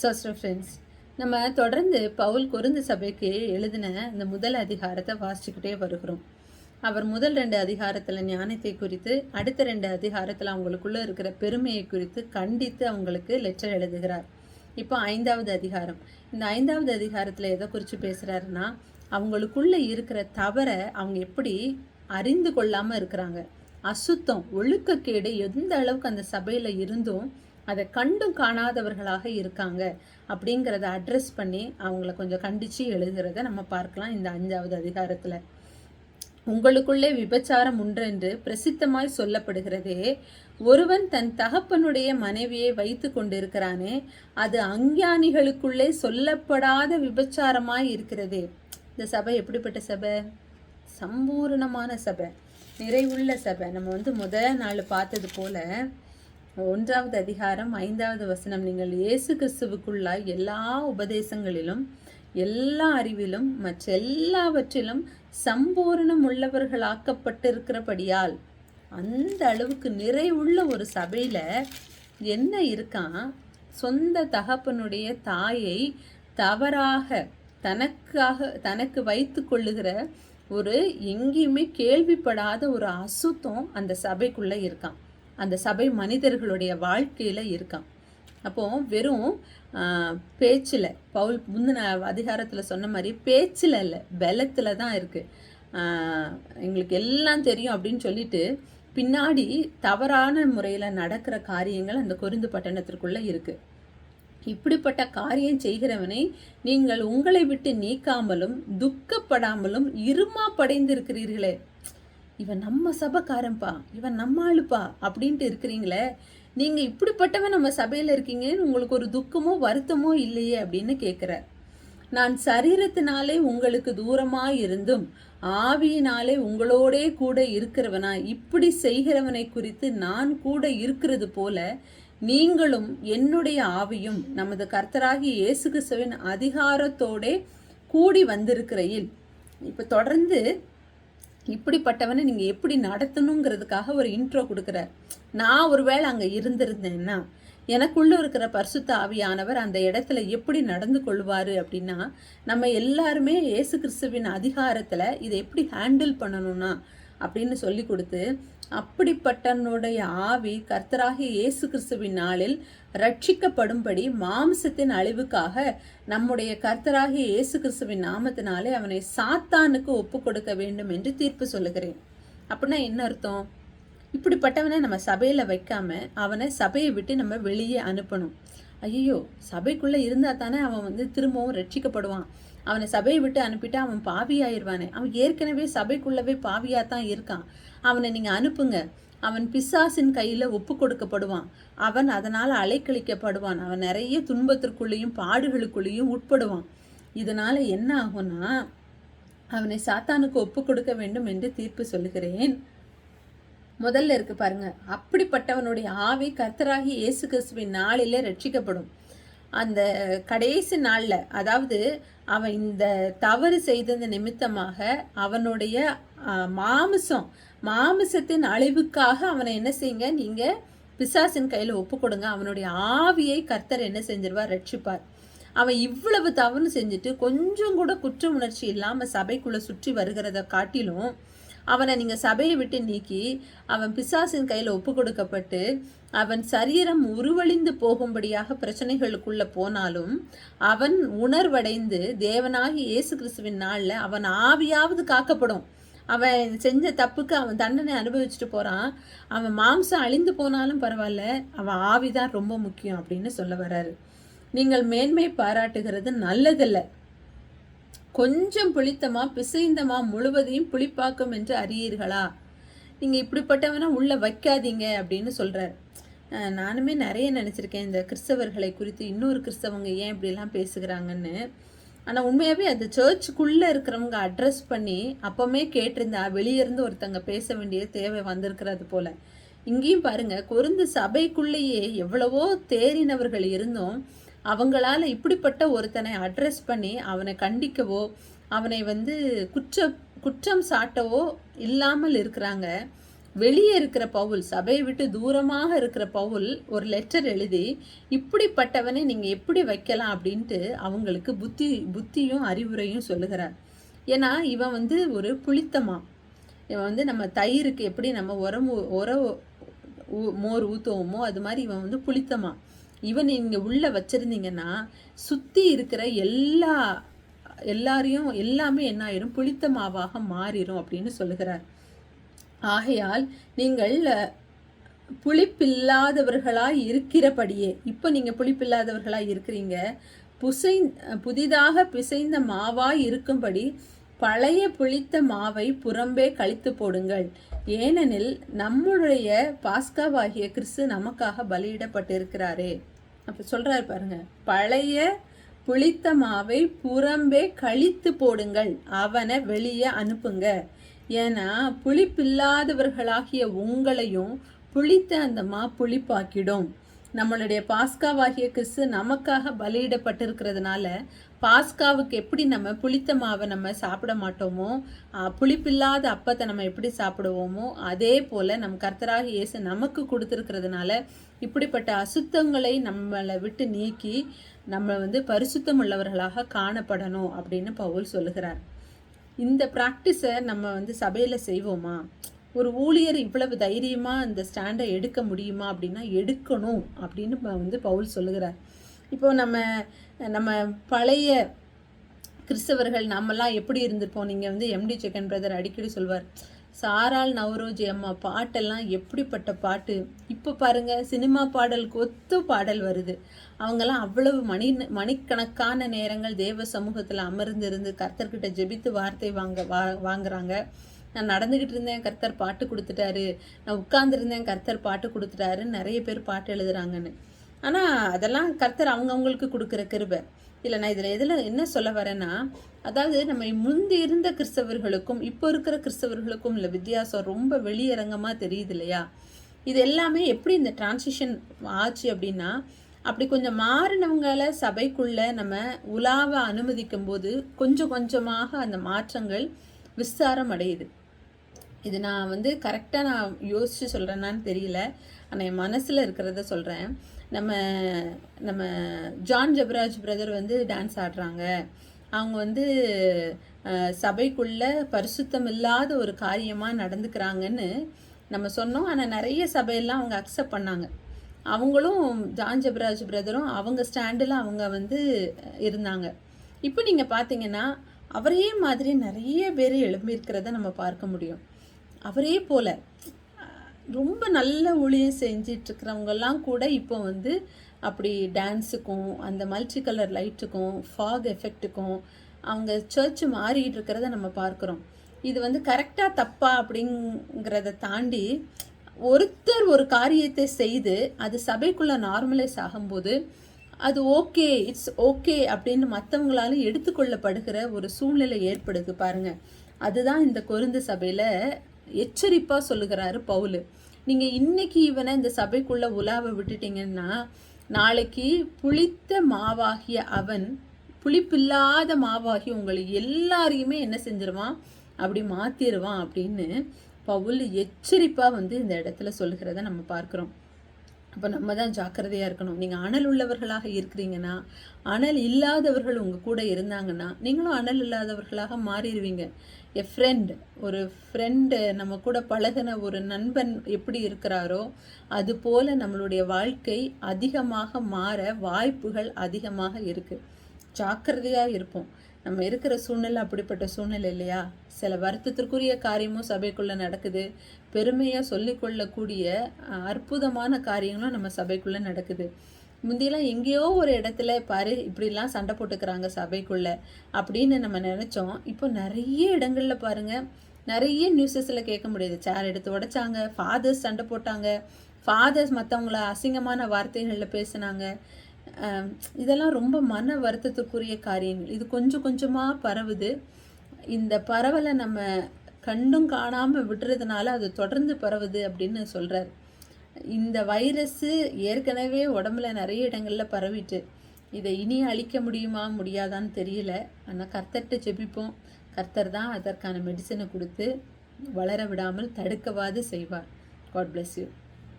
Zoster friends நம்ம தொடர்ந்து பவுல் குருந்து சபைக்கு எழுதின இந்த முதல் அதிகாரத்தை வாசிச்சுக்கிட்டே வருகிறோம். அவர் முதல் ரெண்டு அதிகாரத்தில் ஞானத்தை குறித்து அடுத்த ரெண்டு அதிகாரத்தில் அவங்களுக்குள்ளே இருக்கிற பெருமையை குறித்து கண்டித்து அவங்களுக்கு லெட்டர் எழுதுகிறார். இப்போ ஐந்தாவது அதிகாரம். இந்த ஐந்தாவது அதிகாரத்தில் எதை குறித்து பேசுகிறாருன்னா அவங்களுக்குள்ள இருக்கிற தவறை அவங்க எப்படி அறிந்து கொள்ளாமல் இருக்கிறாங்க. அசுத்தம் ஒழுக்கக்கேடு எந்த அளவுக்கு அந்த சபையில் இருந்தும் அதை கண்டும் காணாதவர்களாக இருக்காங்க அப்படிங்கிறத அட்ரஸ் பண்ணி அவங்கள கொஞ்சம் கண்டித்து எழுதுறத நம்ம பார்க்கலாம் இந்த அஞ்சாவது அதிகாரத்தில். உங்களுக்குள்ளே விபச்சாரம் உண்டென்று பிரசித்தமாய் சொல்லப்படுகிறதே ஒருவன் தன் தகப்பனுடைய மனைவியை வைத்து கொண்டிருக்கிறானே அது அஞ்ஞானிகளுக்குள்ளே சொல்லப்படாத விபச்சாரமாய் இருக்கிறதே. இந்த சபை எப்படிப்பட்ட சபை? சம்பூரணமான சபை நிறைவுள்ள சபை. நம்ம வந்து முதல் நாள் பார்த்தது போல ஒன்றாவது அதிகாரம் ஐந்தாவது வசனம். நீங்கள் இயேசு கிறிஸ்துவுக்குள்ளாய் எல்லா உபதேசங்களிலும் எல்லா அறிவிலும் மற்ற எல்லாவற்றிலும் சம்பூரணம் உள்ளவர்களாக்கப்பட்டிருக்கிறபடியால் அந்த அளவுக்கு நிறைவுள்ள ஒரு சபையில் என்ன இருக்கான் சொந்த தகப்பனுடைய தாயை தவறாக தனக்காக தனக்கு வைத்து கொள்ளுகிற ஒரு எங்கேயுமே கேள்விப்படாத ஒரு அசுத்தம் அந்த சபைக்குள்ளே இருக்கான் அந்த சபை மனிதர்களுடைய வாழ்க்கையில் இருக்கான். அப்போ வெறும் பேச்சில் பவுல் முந்தின அதிகாரத்தில் சொன்ன மாதிரி பேச்சில் இல்லை பலத்தில் தான் இருக்குது எங்களுக்கு எல்லாம் தெரியும் அப்படின்னு சொல்லிட்டு பின்னாடி தவறான முறையில் நடக்கிற காரியங்கள் அந்த கொருந்து பட்டணத்திற்குள்ளே இருக்குது இப்படிப்பட்ட காரியம் செய்கிறவனை நீங்கள் உங்களை விட்டு நீக்காமலும் துக்கப்படாமலும் இருமா படைந்திருக்கிறீர்களே. இவன் நம்ம சபைக்காரன்பா இவன் நம்ம ஆளுப்பா அப்படின்ட்டு இருக்கிறீங்களே நீங்கள் இப்படிப்பட்டவன் நம்ம சபையில் இருக்கீங்கன்னு உங்களுக்கு ஒரு துக்கமோ வருத்தமோ இல்லையே அப்படின்னு கேட்குறார். நான் சரீரத்தினாலே உங்களுக்கு தூரமாக இருந்தும் ஆவியினாலே உங்களோடே கூட இருக்கிறவனா இப்படி செய்கிறவனை குறித்து நான் கூட இருக்கிறது போல நீங்களும் என்னுடைய ஆவியும் நமது கர்த்தராகி இயேசு கிறிஸ்துவின் அதிகாரத்தோடே கூடி வந்திருக்கிறையில் இப்போ தொடர்ந்து இப்படிப்பட்டவனை நீங்கள் எப்படி நடத்தணுங்கிறதுக்காக ஒரு இன்ட்ரோ கொடுக்குறார். நான் ஒருவேளை அங்கே இருந்திருந்தேன்னா எனக்குள்ளே இருக்கிற பரிசுத்த ஆவியானவர் அந்த இடத்துல எப்படி நடந்து கொள்வார் அப்படின்னா நம்ம எல்லாருமே இயேசு கிறிஸ்துவின் அதிகாரத்தில் இதை எப்படி ஹேண்டில் பண்ணணும்னா அப்படின்னு சொல்லி கொடுத்து அப்படிப்பட்டனுடைய ஆவி கர்த்தராகிய இயேசு கிறிஸ்துவின் நாளில் ரட்சிக்கப்படும்படி மாம்சத்தின் அழிவுக்காக நம்முடைய கர்த்தராகிய இயேசு கிறிஸ்துவின் நாமத்தினாலே அவனை சாத்தானுக்கு ஒப்பு கொடுக்க வேண்டும் என்று தீர்ப்பு சொல்லுகிறேன். அப்படின்னா என்ன அர்த்தம்? இப்படிப்பட்டவனை நம்ம சபையில் வைக்காம அவனை சபையை விட்டு நம்ம வெளியே அனுப்பணும். ஐயோ சபைக்குள்ளே இருந்தால் தானே அவன் வந்து திரும்பவும் ரட்சிக்கப்படுவான். அவனை சபையை விட்டு அனுப்பிட்டு அவன் பாவியாயிருவானே. அவன் ஏற்கனவே சபைக்குள்ளவே பாவியாக தான் இருக்கான். அவனை நீங்கள் அனுப்புங்க. அவன் பிசாசின் கையில் ஒப்பு கொடுக்கப்படுவான். அவன் அதனால் அலைக்கழிக்கப்படுவான். அவன் நிறைய துன்பத்திற்குள்ளேயும் பாடுகளுக்குள்ளேயும் உட்படுவான். இதனால் என்ன ஆகும்னா அவனை சாத்தானுக்கு ஒப்பு கொடுக்க வேண்டும் என்று தீர்ப்பு சொல்லுகிறேன். முதல்ல இருக்கு பாருங்க. அப்படிப்பட்டவனுடைய ஆவி கர்த்தராகி இயேசு கிறிஸ்துவின் நாளிலே ரட்சிக்கப்படும். அந்த கடைசி நாளில் அதாவது அவன் இந்த தவறு செய்தது நிமித்தமாக அவனுடைய மாமிசம் மாமிசத்தின் அழிவுக்காக அவனை என்ன செய்யுங்க? நீங்கள் பிசாசின் கையில் ஒப்பு கொடுங்க. அவனுடைய ஆவியை கர்த்தர் என்ன செஞ்சிருவார்? ரட்சிப்பார். அவன் இவ்வளவு தவறு செஞ்சுட்டு கொஞ்சம் கூட குற்ற உணர்ச்சி இல்லாமல் சபைக்குள்ளே சுற்றி வருகிறத காட்டிலும் அவனை நீங்கள் சபையை விட்டு நீக்கி அவன் பிசாசின் கையில் ஒப்பு கொடுக்கப்பட்டு அவன் சரீரம் உருவழிந்து போகும்படியாக பிரச்சனைகளுக்குள்ள போனாலும் அவன் உணர்வடைந்து தேவனாகி இயேசு கிறிஸ்துவின் நாளில் அவன் ஆவியாவது காக்கப்படும். அவன் செஞ்ச தப்புக்கு அவன் தண்டனை அனுபவிச்சுட்டு போகிறான் அவன் மாம்சம் அழிந்து போனாலும் பரவாயில்ல அவன் ஆவிதான் ரொம்ப முக்கியம் அப்படின்னு சொல்ல வர்றாரு. நீங்கள் மேன்மை பாராட்டுகிறது நல்லதில்லை. கொஞ்சம் புளித்தமா பிசைந்தமா முழுவதையும் புளிப்பாக்கும் என்று அறியீர்களா? நீங்கள் இப்படிப்பட்டவனா உள்ளே வைக்காதீங்க அப்படின்னு சொல்கிறார் நானுமே நிறைய நினச்சிருக்கேன் இந்த கிறிஸ்தவர்களை குறித்து இன்னொரு கிறிஸ்தவங்க ஏன் இப்படிலாம் பேசுகிறாங்கன்னு. ஆனால் உண்மையாகவே அந்த சர்ச்சுக்குள்ளே இருக்கிறவங்க அட்ரஸ் பண்ணி அப்போமே கேட்டிருந்தா வெளியிருந்து ஒருத்தங்க பேச வேண்டிய தேவை வந்திருக்கிறது போல். இங்கேயும் பாருங்கள் குருந்து சபைக்குள்ளேயே எவ்வளவோ தேறினவர்கள் இருந்தும் அவங்களால இப்படிப்பட்ட ஒருத்தனை அட்ரஸ் பண்ணி அவனை கண்டிக்கவோ அவனை வந்து குற்ற குற்றம் சாட்டவோ இல்லாமல் இருக்கிறாங்க. வெளியே இருக்கிற பவுல் சபையை விட்டு தூரமாக இருக்கிற பவுல் ஒரு லெட்டர் எழுதி இப்படிப்பட்டவனை நீங்கள் எப்படி வைக்கலாம்? அப்படின்ட்டு அவங்களுக்கு புத்தி புத்தியும் அறிவுரையும் சொல்லுகிறார். ஏன்னா இவன் வந்து ஒரு புளித்தமா. இவன் வந்து நம்ம தயிருக்கு எப்படி நம்ம உரம் உர ஊ- மோர் ஊற்றுவோமோ அது மாதிரி இவன் வந்து புளித்தமா. இவன் நீங்கள் உள்ளே வச்சுருந்தீங்கன்னா சுற்றி இருக்கிற எல்லா எல்லாரையும் எல்லாமே என்ன ஆயிரும்? புளித்த மாவாக மாறிடும் அப்படின்னு சொல்லுகிறார். ஆகையால் நீங்கள் புளிப்பில்லாதவர்களாக புளிப்பில்லாதவர்களாய் இருக்கிறபடியே இப்போ நீங்கள் புளிப்பில்லாதவர்களாய் இருக்கிறீங்க. புசை புதிதாக பிசைந்த மாவாய் இருக்கும்படி பழைய புளித்த மாவை புறம்பே கழித்து போடுங்கள். ஏனெனில் நம்முடைய பாஸ்காவாகிய கிறிஸ்து நமக்காக பலியிடப்பட்டிருக்கிறாரே. அப்போ சொல்கிறார் பாருங்க பழைய புளித்த மாவை புறம்பே கழித்து போடுங்கள் அவனை வெளியே அனுப்புங்க. ஏன்னா புளிப்பில்லாதவர்களாகிய உங்களையும் புளித்த அந்த மா புளிப்பாக்கிடும். நம்மளுடைய பாஸ்காவாகிய கிறிஸ்து நமக்காக பலியிடப்பட்டிருக்கிறதுனால பாஸ்காவுக்கு எப்படி நம்ம புளித்த மாவை நம்ம சாப்பிட மாட்டோமோ புளிப்பில்லாத அப்பத்தை நம்ம எப்படி சாப்பிடுவோமோ அதே போல் நம் கர்த்தராக இயேசு நமக்கு கொடுத்துருக்கிறதுனால இப்படிப்பட்ட அசுத்தங்களை நம்மளை விட்டு நீக்கி நம்ம வந்து பரிசுத்தம் உள்ளவர்களாக காணப்படணும் அப்படின்னு பவுல் சொல்லுகிறார். இந்த ப்ராக்டிஸை நம்ம வந்து சபையில் செய்வோமா? ஒரு ஊழியர் இவ்வளவு தைரியமாக அந்த ஸ்டாண்டை எடுக்க முடியுமா அப்படின்னா எடுக்கணும் அப்படின்னு ப- வந்து பவுல் சொல்லுகிறார். இப்போ நம்ம நம்ம பழைய கிறிஸ்தவர்கள் நம்மலாம் எப்படி இருந்திருப்போம்? நீங்கள் வந்து எம்டி செகன் பிரதர் அடிக்கடி சொல்வார் சாரால் நவரோஜி அம்மா பாட்டெல்லாம் எப்படிப்பட்ட பாட்டு? இப்போ பாருங்கள் சினிமா பாடலுக்கு ஒத்து பாடல் வருது. அவங்கெல்லாம் அவ்வளவு மணி மணிக்கணக்கான நேரங்கள் தேவ சமூகத்தில் அமர்ந்திருந்து கர்த்தர்கிட்ட ஜெபித்து வார்த்தை வாங்க வா வாங்குறாங்க. நான் நடந்துக்கிட்டு இருந்தேன் கர்த்தர் பாட்டு கொடுத்துட்டாரு. நான் உட்கார்ந்துருந்தேன் கர்த்தர் பாட்டு கொடுத்துட்டாருன்னு நிறைய பேர் பாட்டு எழுதுறாங்கன்னு. ஆனால் அதெல்லாம் கர்த்தர் அவங்கவுங்களுக்கு கொடுக்குற கிருபை. இல்லை நான் இதில் எதில் என்ன சொல்ல வரேன்னா அதாவது நம்ம முந்தி இருந்த கிறிஸ்தவர்களுக்கும் இப்போ இருக்கிற கிறிஸ்தவர்களுக்கும் இல்லை வித்தியாசம் ரொம்ப வெளியரங்கமாக தெரியுது இல்லையா? இது எல்லாமே எப்படி இந்த டிரான்சிஷன் ஆச்சு அப்படின்னா அப்படி கொஞ்சம் மாறினவங்கள சபைக்குள்ளே நம்ம உலாவ அனுமதிக்கும் போது கொஞ்சம் கொஞ்சமாக அந்த மாற்றங்கள் விஸ்தாரம் அடையுது. இது நான் வந்து கரெக்டாக நான் யோசித்து சொல்கிறேன்னான்னு தெரியல. ஆனால் என் மனசில் இருக்கிறத சொல்கிறேன் நம்ம நம்ம ஜான் ஜபராஜ் பிரதர் வந்து டான்ஸ் ஆடுறாங்க. அவங்க வந்து சபைக்குள்ள பரிசுத்தம் இல்லாத ஒரு காரியமாக நடந்துக்கிறாங்கன்னு நம்ம சொன்னோம். ஆனால் நிறைய சபையெல்லாம் அவங்க அக்செப்ட் பண்ணாங்க. அவங்களும் ஜான் ஜபராஜ் பிரதரும் அவங்க ஸ்டாண்டில் அவங்க வந்து இருந்தாங்க. இப்போ நீங்கள் பார்த்தீங்கன்னா அவரே மாதிரி நிறைய பேர் எழும்பியிருக்கிறத நம்ம பார்க்க முடியும். அவரே போல. ரொம்ப நல்ல ஊழியம் செஞ்சிட்ருக்கிறவங்கெல்லாம் கூட இப்போ வந்து அப்படி டான்ஸுக்கும் அந்த மல்டி கலர் லைட்டுக்கும் ஃபாக் எஃபெக்ட்டுக்கும் அவங்க சர்ச் மாறிட்டு இருக்கிறத நம்ம பார்க்குறோம். இது வந்து கரெக்டாக தப்பா அப்படிங்கிறத தாண்டி ஒருத்தர் ஒரு காரியத்தை செய்து அது சபைக்குள்ளே நார்மலைஸ் ஆகும்போது அது ஓகே இட்ஸ் ஓகே அப்படின்னு மற்றவங்களால எடுத்துக்கொள்ளப்படுகிற ஒரு சூழ்நிலை ஏற்படுது பாருங்க. அதுதான் இந்த கொருந்து சபையில் எச்சரிப்பாக சொல்லுகிறாரு பவுலு. நீங்கள் இன்னைக்கு இவனை இந்த சபைக்குள்ளே உலாவை விட்டுட்டீங்கன்னா நாளைக்கு புளித்த மாவாகிய அவன் புளிப்பில்லாத மாவாகி உங்களை எல்லாரையுமே என்ன செஞ்சிருவான்? அப்படி மாற்றிடுவான் அப்படின்னு பவுல் எச்சரிப்பாக வந்து இந்த இடத்துல சொல்லுகிறத நம்ம பார்க்குறோம். அப்போ நம்ம தான் ஜாக்கிரதையாக இருக்கணும். நீங்கள் அனல் உள்ளவர்களாக இருக்கிறீங்கன்னா அனல் இல்லாதவர்கள் உங்கள் கூட இருந்தாங்கன்னா நீங்களும் அனல் இல்லாதவர்களாக மாறிடுவீங்க. எ ஃப்ரெண்ட் ஒரு ஃப்ரெண்டு நம்ம கூட பழகின ஒரு நண்பன் எப்படி இருக்கிறாரோ அது போல் நம்மளுடைய வாழ்க்கை அதிகமாக மாற வாய்ப்புகள் அதிகமாக இருக்குது ஜாக்கிரதையாக இருப்போம். நம்ம இருக்கிற சூழ்நிலை அப்படிப்பட்ட சூழ்நிலை இல்லையா? சில வருத்தத்திற்குரிய காரியமும் சபைக்குள்ளே நடக்குது. பெருமையாக சொல்லிக்கொள்ளக்கூடிய அற்புதமான காரியங்களும் நம்ம சபைக்குள்ளே நடக்குது. முந்தியெல்லாம் எங்கேயோ ஒரு இடத்துல பாரு இப்படிலாம் சண்டை போட்டுக்கிறாங்க சபைக்குள்ளே அப்படின்னு நம்ம நினச்சோம். இப்போ நிறைய இடங்களில் பாருங்க நிறைய நியூஸஸில் கேட்க முடியுது. சேர் எடுத்து உடைச்சாங்க ஃபாதர்ஸ் சண்டை போட்டாங்க ஃபாதர்ஸ் மற்றவங்கள அசிங்கமான வார்த்தைகளில் பேசுனாங்க. இதெல்லாம் ரொம்ப மன வருத்தத்துக்குரிய காரியங்கள். இது கொஞ்சம் கொஞ்சமாக பரவுது. இந்த பரவலை நம்ம கண்டும் காணாமல் விடுறதுனால அது தொடர்ந்து பரவுது அப்படின்னு சொல்கிறார் இந்த வைரஸ்ஸு ஏற்கனவே உடம்புல நிறைய இடங்களில் பரவிட்டு இதை இனி அழிக்க முடியுமா முடியாதான்னு தெரியல. ஆனால் கர்த்தர்கிட்ட ஜெபிப்போம். கர்த்தர் தான் அதற்கான மெடிசனை கொடுத்து வளர விடாமல் தடுக்கவாது செய்வார். God bless you